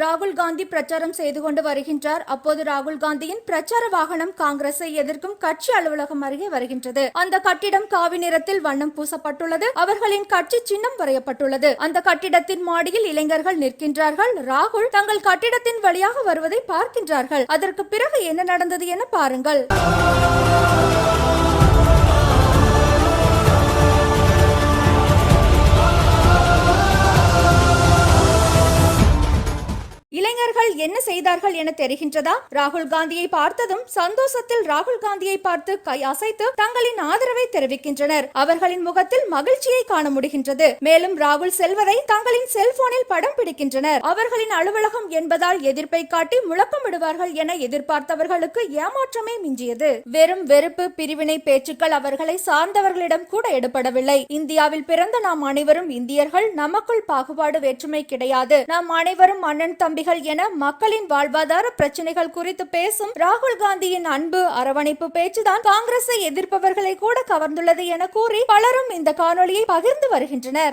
ராகுல் காந்தி பிரச்சாரம் செய்து கொண்டு வருகின்றார். அப்போது ராகுல் காந்தியின் பிரச்சார வாகனம் காங்கிரஸை எதிர்க்கும் கட்சி அலுவலகம் அருகே வருகின்றது. அந்த கட்டிடம் காவி நிறத்தில் வண்ணம் பூசப்பட்டுள்ளது. அவர்களின் கட்சி சின்னம் வரையப்பட்டுள்ளது. அந்த கட்டிடத்தின் மாடியில் இளைஞர்கள் நிற்கின்றார்கள். ராகுல் தங்கள் கட்டிடத்தின் வழியாக வருவதை பார்க்கின்றார்கள். அதற்கு பிறகு என்ன நடந்தது என பாருங்கள். இளைஞர்கள் என்ன செய்தார்கள் என தெரிகின்றதா? ராகுல் காந்தியை பார்த்ததும் சந்தோஷத்தில் ராகுல் காந்தியை பார்த்து கை அசைத்து தங்களின் ஆதரவை தெரிவிக்கின்றனர். அவர்களின் முகத்தில் மகிழ்ச்சியை காண முடிகின்றது. மேலும் ராகுல் செல்வதை தங்களின் செல்போனில் படம் பிடிக்கின்றனர். அவர்களின் அலுவலகம் என்பதால் எதிர்ப்பை காட்டி முழக்கமிடுவார்கள் என எதிர்பார்த்தவர்களுக்கு ஏமாற்றமே மிஞ்சியது. வெறும் வெறுப்பு பிரிவினை பேச்சுக்கள் அவர்களை சார்ந்தவர்களிடம் கூட எடுபடவில்லை. இந்தியாவில் பிறந்த நாம் அனைவரும் இந்தியர்கள். நமக்குள் பாகுபாடு வேற்றுமை கிடையாது. நாம் அனைவரும் அண்ணன் தம்பிகள் என மக்களின் வாழ்வாதார பிரச்சனைகள் குறித்து பேசும் ராகுல் காந்தியின் அன்பு அரவணைப்பு பேச்சுதான் காங்கிரஸை எதிர்ப்பவர்களை கூட கவர்ந்துள்ளது என கூறி பலரும் இந்த காணொளியை பகிர்ந்து வருகின்றனர்.